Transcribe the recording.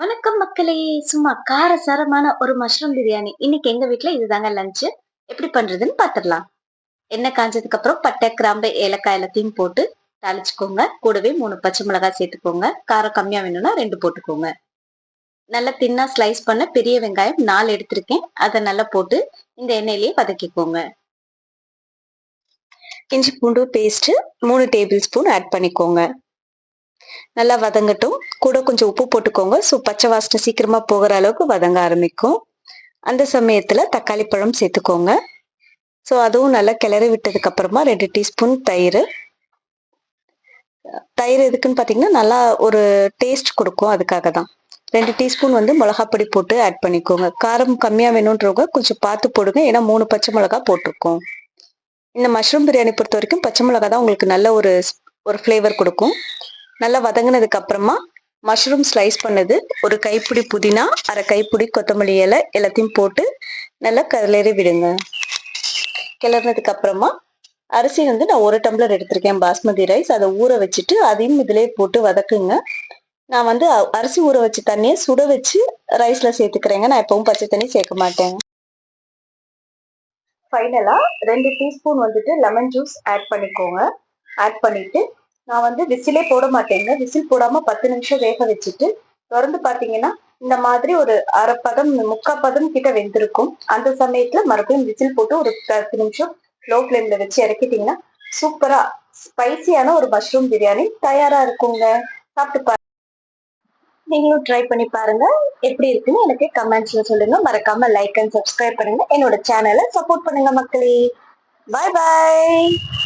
வணக்கம் மக்களே. சும்மா கார சாரமான ஒரு மஷ்ரூம் பிரியாணி. இன்னைக்கு எங்க வீட்டுல இதுதாங்க லஞ்ச் எப்படி பண்றதுன்னு பாத்துடலாம். எண்ணெய் காஞ்சதுக்கு அப்புறம் பட்டை கிராம்பு ஏலக்காய் எல்லாத்தையும் போட்டு தாளிச்சுக்கோங்க. கூடவே மூணு பச்சை மிளகாய் சேர்த்துக்கோங்க. காரம் கம்மியா வேணும்னா ரெண்டு போட்டுக்கோங்க. நல்லா தின்னா ஸ்லைஸ் பண்ண பெரிய வெங்காயம் நாலு எடுத்திருக்கேன். அதை நல்லா போட்டு இந்த எண்ணெயிலேயே வதக்கிக்கோங்க. இஞ்சி பூண்டு பேஸ்ட் மூணு டேபிள் ஸ்பூன் ஆட் பண்ணிக்கோங்க. நல்லா வதங்கட்டும். கூட கொஞ்சம் உப்பு போட்டுக்கோங்க. ஸோ பச்சை வாசனை சீக்கிரமா போகிற அளவுக்கு வதங்க ஆரம்பிக்கும். அந்த சமயத்துல தக்காளி பழம் சேர்த்துக்கோங்க. ஸோ அதுவும் நல்லா கிளறி விட்டதுக்கு அப்புறமா ரெண்டு டீஸ்பூன் தயிர். தயிர் எதுக்குன்னு பார்த்தீங்கன்னா நல்லா ஒரு டேஸ்ட் கொடுக்கும் அதுக்காக தான். ரெண்டு டீஸ்பூன் வந்து மிளகாப்பொடி போட்டு ஆட் பண்ணிக்கோங்க. காரம் கம்மியாக வேணுன்றவங்க கொஞ்சம் பார்த்து போடுங்க. ஏன்னா மூணு பச்சை மிளகா போட்டிருக்கோம். இந்த மஷ்ரூம் பிரியாணி பொறுத்த வரைக்கும் பச்சை மிளகா தான் உங்களுக்கு நல்ல ஒரு ஒரு ஃப்ளேவர் கொடுக்கும். நல்லா வதங்கினதுக்கு அப்புறமா மஷ்ரூம் ஸ்லைஸ் பண்ணது. ஒரு கைப்பிடி புதினா அரை கைப்பிடி கொத்தமல்லி இலை எல்லாத்தையும் போட்டு நல்லா கலரி விடுங்க. கிளறினதுக்கு அப்புறமா அரிசி வந்து நான் ஒரு டம்ளர் எடுத்திருக்கேன் பாஸ்மதி ரைஸ். அதை ஊற வச்சுட்டு அதையும் இதிலே போட்டு வதக்குங்க. நான் வந்து அரிசி ஊற வச்சு தண்ணியை சுட வச்சு ரைஸ்ல சேர்த்துக்கிறேங்க. நான் எப்பவும் பச்சை தண்ணி சேர்க்க மாட்டேன். ஃபைனலா ரெண்டு டீஸ்பூன் வந்துட்டு லெமன் ஜூஸ் ஆட் பண்ணிக்கோங்க. ஆட் பண்ணிட்டு நான் வந்து விசிலே போட மாட்டேங்க. விசில் போடாம பத்து நிமிஷம் வேக வச்சுட்டு திறந்து பாத்தீங்கன்னா இந்த மாதிரி ஒரு அரை பதம் முக்கா பதம் கிட்ட வெந்திருக்கும். அந்த சமயத்துல மறுபடியும் விசில் போட்டு ஒரு பத்து நிமிஷம் லோ ஃப்ளேம்ல வச்சு இறக்கிட்டீங்கன்னா சூப்பரா ஸ்பைசியான ஒரு மஷ்ரூம் பிரியாணி தயாரா இருக்குங்க. சாப்பிட்டு பாருங்க. நீங்களும் ட்ரை பண்ணி பாருங்க. எப்படி இருக்குன்னு எனக்கு கமெண்ட்ஸ்ல சொல்லுங்க. மறக்காம லைக் அண்ட் சப்ஸ்கிரைப் பண்ணுங்க. என்னோட சேனலை சப்போர்ட் பண்ணுங்க மக்களே. பாய் பாய்